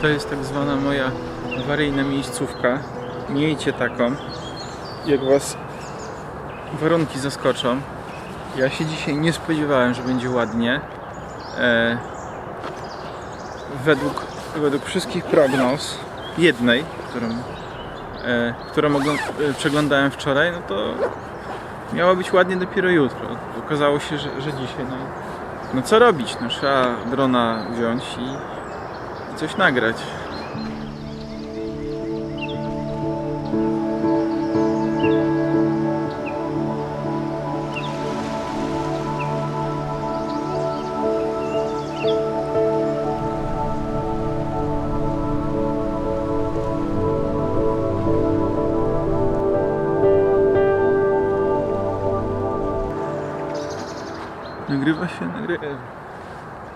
To jest tak zwana moja awaryjna miejscówka. Miejcie taką. Jak was warunki zaskoczą. Ja się dzisiaj nie spodziewałem, że będzie ładnie. E, według, według wszystkich prognoz, jednej, którą, e, którą oglą- e, przeglądałem wczoraj, no to miało być ładnie dopiero jutro. Okazało się, że, że dzisiaj. No, no co robić? No, trzeba drona wziąć i, i coś nagrać. Negri vai ser negri.